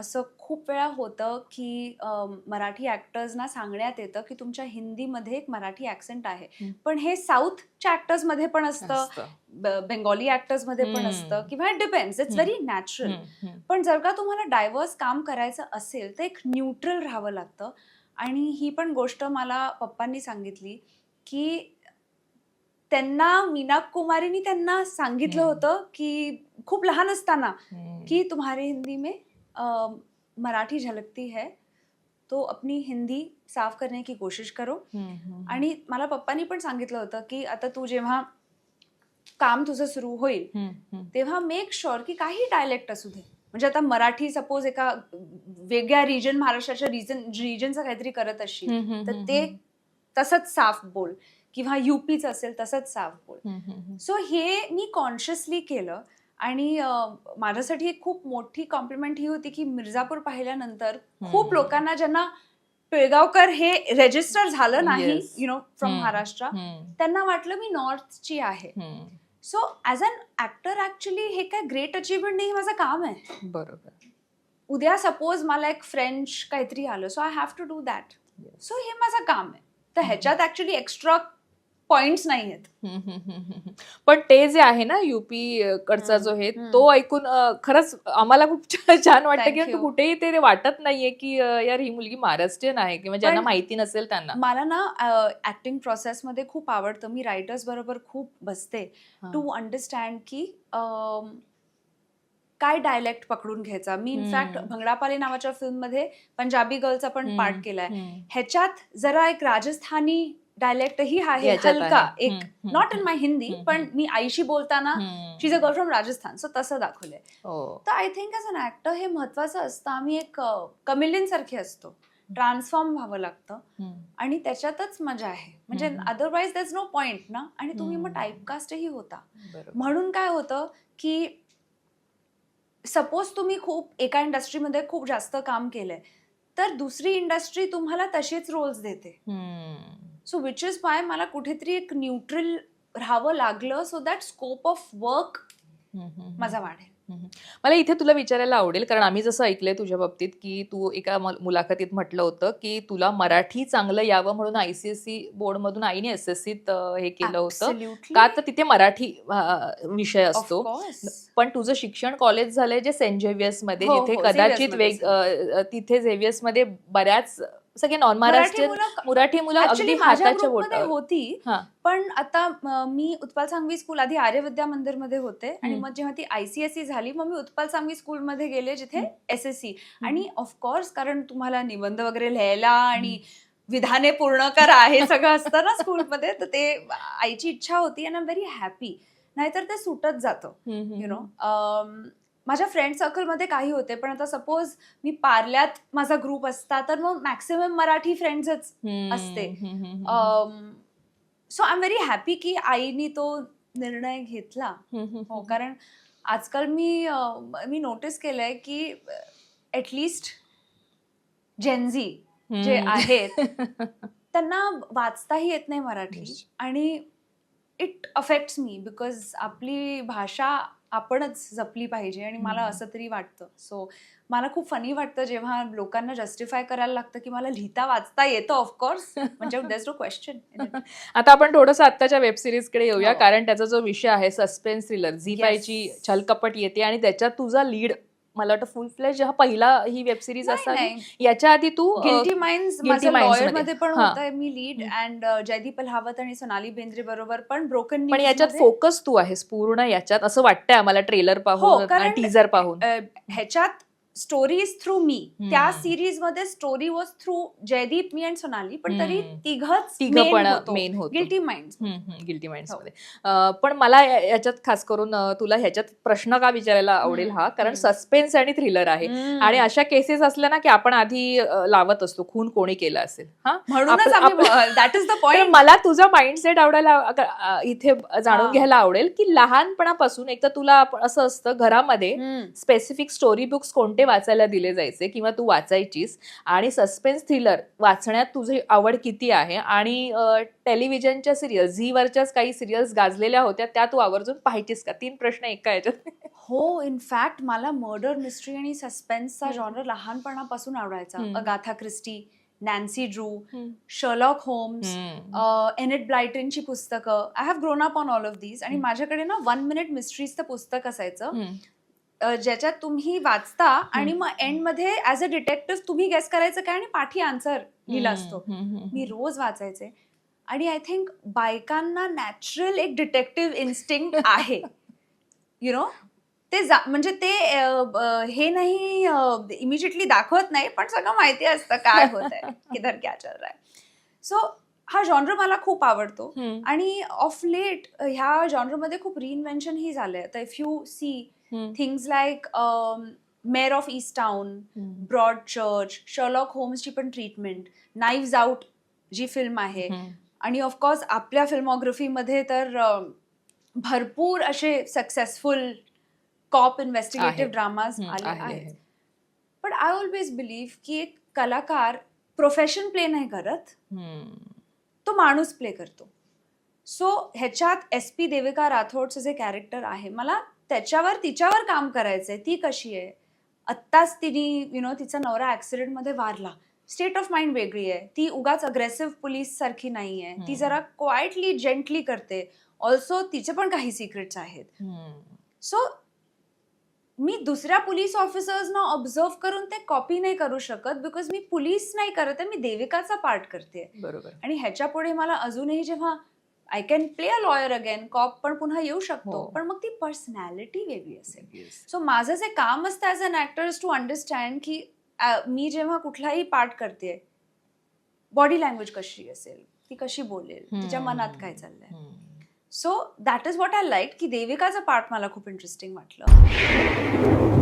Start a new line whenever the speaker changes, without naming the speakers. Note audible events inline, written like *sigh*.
असं खूप वेळा होतं की मराठी ॲक्टर्सना सांगण्यात येतं की तुमच्या हिंदीमध्ये एक मराठी ॲक्सेंट आहे. पण हे साऊथच्या ॲक्टर्समध्ये पण असतं बेंगॉली ॲक्टर्समध्ये पण. असतं किंवा it depends it's. Very natural. पण जर का तुम्हाला डायव्हर्स काम करायचं असेल तर एक न्यूट्रल राहावं लागतं आणि ही पण गोष्ट मला पप्पांनी सांगितली की त्यांना मीना कुमारीनी त्यांना सांगितलं. होतं की खूप लहान असताना. कि तुम्हारे हिंदी में मराठी झलकती है तो अपनी हिंदी साफ करने की कोशिश करो. आणि मला पप्पांनी पण सांगितलं होतं की आता तू जेव्हा काम तुझं सुरू होईल. तेव्हा मेक शुअर की काही डायलेक्ट असू दे म्हणजे आता मराठी सपोज एका वेगळ्या रिजन महाराष्ट्राच्या रिजन रिजनचं काहीतरी करत असशील तर ते तसंच साफ बोल किंवा युपीचं असेल तसंच साफ बोल. सो हे मी कॉन्शियसली केलं आणि माझ्यासाठी एक खूप मोठी कॉम्प्लिमेंट ही होती की मिर्झापूर पाहिल्यानंतर खूप. लोकांना ज्यांना पिळगावकर हे रेजिस्टर झालं नाही. You know from. महाराष्ट्र त्यांना वाटलं मी नॉर्थची आहे. So as an actor actually हे काय ग्रेट अचिव्हमेंट नाही माझं काम आहे
बरोबर
उद्या सपोज मला एक फ्रेंच काहीतरी आलं so I have to do that. So हे माझं काम आहे तर ह्याच्यात ऍक्च्युली एक्स्ट्रा पॉइंट्स नाही आहेत.
पण ते जे आहे ना युपी कडचा जो आहे. तो ऐकून खरंच आम्हाला खूप छान- वाटतं की. कुठेही ते वाटत नाहीये की यार ही मुलगी महाराष्ट्रीयन आहे किंवा ज्यांना माहिती नसेल त्यांना
मला ना ऍक्टिंग प्रोसेसमध्ये खूप आवडतं मी रायटर्स बरोबर खूप बसते. टू अंडरस्टँड की काय डायलेक्ट पकडून घ्यायचा मी इनफॅक्ट. भंगडापाले नावाच्या फिल्ममध्ये पंजाबी गर्लचा पण पार्ट केलाय. ह्याच्यात जरा एक राजस्थानी डायलेक्ट ही आहे हलका. एक नॉट इन माय हिंदी पण. मी आईशी बोलताना
हम्म.
She is a girl from Rajasthan so तसं दाखवलंय
हो.
तर I think as an actor हे महत्वाचं असतं आम्ही एक कमिलियन सारखे असतो ट्रान्सफॉर्म व्हावं लागतं. आणि त्याच्यातच मजा आहे म्हणजे. अदरवाईज दॅज नो पॉइंट ना आणि तुम्ही मग. टाईपकास्टही होता. म्हणून काय होतं की सपोज तुम्ही खूप एका इंडस्ट्रीमध्ये खूप जास्त काम केलंय तर दुसरी इंडस्ट्री तुम्हाला तसेच रोल्स देते. सो विच इज वाय मला कुठेतरी एक न्यूट्रल राहावं लागलं so that scope of work. माझा वाढेल.
मला इथे तुला विचारायला आवडेल कारण आम्ही जसं ऐकलंय तुझ्या बाबतीत की तू एका मल- मुलाखतीत म्हटलं होतं की तुला मराठी चांगलं यावं म्हणून आयसीएससी बोर्ड मधून आईने एस एस सीत हे केलं होतं. का तर तिथे मराठी विषय असतो. पण तुझं शिक्षण कॉलेज झालंय जे सेंट झेवियर्समध्ये
हो,
जिथे
हो,
कदाचित वेग तिथे झेवियर्समध्ये बऱ्याच सगळे नॉन
मराठी
महाराष्ट्रीयन
मुलं
मराठी मुलं
ऍक्च्युली
अगदी हाताच्या
होती. पण आता म, उत्पल सांगवी स्कूल आधी आर्य विद्या मंदिरमध्ये होते. आणि. मग जेव्हा ती आयसीएससी झाली मग मी उत्पल सांगवी स्कूल मध्ये गेले जिथे
हम्म.
एस एस सी आणि ऑफकोर्स कारण तुम्हाला निबंध वगैरे लिहायला आणि विधाने पूर्ण करा हे सगळं असतं ना स्कूलमध्ये तर ते आईची इच्छा होती आणि आय एम व्हेरी हॅपी नाहीतर ते सुटत जातं. यु नो माझ्या फ्रेंड सर्कलमध्ये काही होते पण आता सपोज मी पार्ल्यात माझा ग्रुप असता तर मग मॅक्सिमम मराठी फ्रेंड्सच असते. So I am very happy की आईनी तो निर्णय घेतला हो कारण आजकाल मी मी नोटीस केलंय की ॲटलिस्ट जेन्झी. जे आहेत *laughs* त्यांना वाचताही येत नाही मराठी. आणि इट अफेक्ट्स मी बिकॉज आपली भाषा आपणच जपली पाहिजे आणि मला. असं तरी वाटतं सो मला खूप फनी वाटतं जेव्हा लोकांना जस्टिफाय करायला लागतं की मला लिहिता वाचता येतं ऑफकोर्स म्हणजे देस नो क्वेश्चन
आता आपण थोडंसं आत्ताच्या वेब सिरीजकडे येऊया
हो.
कारण त्याचा जो विषय आहे सस्पेन्स थ्रिलर झी. फायची छलकपट येते आणि त्याच्यात तुझा लीड मला वाटतं फुल फ्लेज हा पहिला ही वेब सिरीज असावी याच्या आधी तू
गिल्टी माइंड्स
Guilty
माझं
Minds
लॉयरमध्ये. पण. होतं मी लीड. अँड जयदीप अल्हावत आणि सोनाली बेंद्रे बरोबर पण ब्रोकन
पण याच्यात फोकस तू आहेस पूर्ण याच्यात असं वाटतंय आम्हाला ट्रेलर पाहून
हो, कारण-
आणि टीजर पाहून
ह्याच्यात स्टोरी इज थ्रू मी. त्या सिरीजमध्ये स्टोरी वॉज थ्रू जयदीप मी अँड सोनाली. पण तरी. तिघच
तिघं पण मेन होतो.
गिल्टी माइंड
गिल्टी माइंड्स
हो.
मध्ये. पण मला याच्यात खास करून तुला ह्याच्यात प्रश्न का विचारायला आवडेल हा? कारण. सस्पेन्स आणि थ्रिलर आहे. आणि अशा केसेस असल्या ना की आपण आधी लावत असतो. खून कोणी केला असेल. हा?
म्हणूनच दॅट इज द पॉइंट
मला तुझा माइंडसेट आवडायला इथे जाणून. घ्यायला आवडेल की लहानपणापासून एक तर तुला असं असतं घरामध्ये स्पेसिफिक स्टोरी बुक्स कोणते घंटे वाचायला दिले जायचे किंवा तू वाचायचीस. आणि सस्पेन्स थ्रिलर वाचण्यात तुझी आवड किती आहे? आणि टेलिव्हिजनच्या सिरियल झीवरच्याच काही सिरियल्स गाजलेल्या होत्या त्या तू आवर्जून पाहायचीस का? तीन प्रश्न एका याच्यात.
हो इनफॅक्ट मला मर्डर मिस्ट्री आणि सस्पेन्सचा. जॉनर लहानपणापासून आवडायचा. Agatha Christie Nancy Drew Sherlock Holmes Enid ब्लायटनची पुस्तकं. I have grown up on all of these आणि. माझ्याकडे ना वन मिनिट मिस्ट्रीजचं पुस्तक असायचं. ज्याच्यात तुम्ही वाचता आणि मग एंडमध्ये ऍज अ डिटेक्टिव्ह तुम्ही गेस करायचं काय आणि पाठी आन्सर लिहिला असतो. मी रोज वाचायचे. आणि आय थिंक बायकांना नॅचरल एक डिटेक्टिव्ह इन्स्टिंक्ट आहे. यु नो ते म्हणजे ते हे नाही इमिजिएटली दाखवत नाही पण सगळं माहिती असतं काय होत आहे *laughs* किधर क्या चल रहा है. सो हा जॉनर मला खूप आवडतो. आणि ऑफ लेट ह्या जॉनरमध्ये खूप रिइन्व्हेन्शन ही झालंय. तर if you see things like Mare of Easttown Broadchurch Sherlock होम्सची पण ट्रीटमेंट नाईव्ज आउट जी फिल्म आहे. आणि ऑफकोर्स आपल्या फिल्मोग्राफीमध्ये तर अं, भरपूर असे सक्सेसफुल कॉप इन्व्हेस्टिगेटिव्ह. ड्रामाज आले
आहे,
आहेत
आहे.
पण आय ऑलवेज बिलीव्ह की एक कलाकार प्रोफेशन प्ले नाही करत. तो माणूस प्ले करतो सो ह्याच्यात एस पी देविका राठोडचं जे कॅरेक्टर आहे मला त्याच्यावर तिच्यावर काम करायचंय. ती कशी आहे? आत्ताच तिने यु नो तिचा नवरा ऍक्सिडेंटमध्ये वारला. स्टेट ऑफ माइंड वेगळी आहे. ती उगाच अग्रेसिव्ह पोलीस सारखी नाही आहे ती. जरा क्वाइटली जेंटली करते. ऑल्सो तिचे पण काही सिक्रेट्स आहेत. सो मी दुसऱ्या पोलीस ऑफिसर्सना ऑब्झर्व करून ते कॉपी नाही करू शकत बिकॉज मी पोलीस नाही करत आहे मी देविकाचा पार्ट करते.
बरोबर.
आणि ह्याच्या पुढे मला अजूनही जेव्हा I can play a lawyer again cop पण पुन्हा येऊ शकतो
हो.
पण मग ती पर्सनॅलिटी वेगळी असेल. सो माझं जे काम असतं as an actor to understand की मी जेव्हा कुठलाही पार्ट करते बॉडी लँग्वेज कशी असेल ती कशी बोलेल तिच्या. मनात काय चाललंय. So that is what I like की देविकाचा पार्ट मला खूप इंटरेस्टिंग वाटलं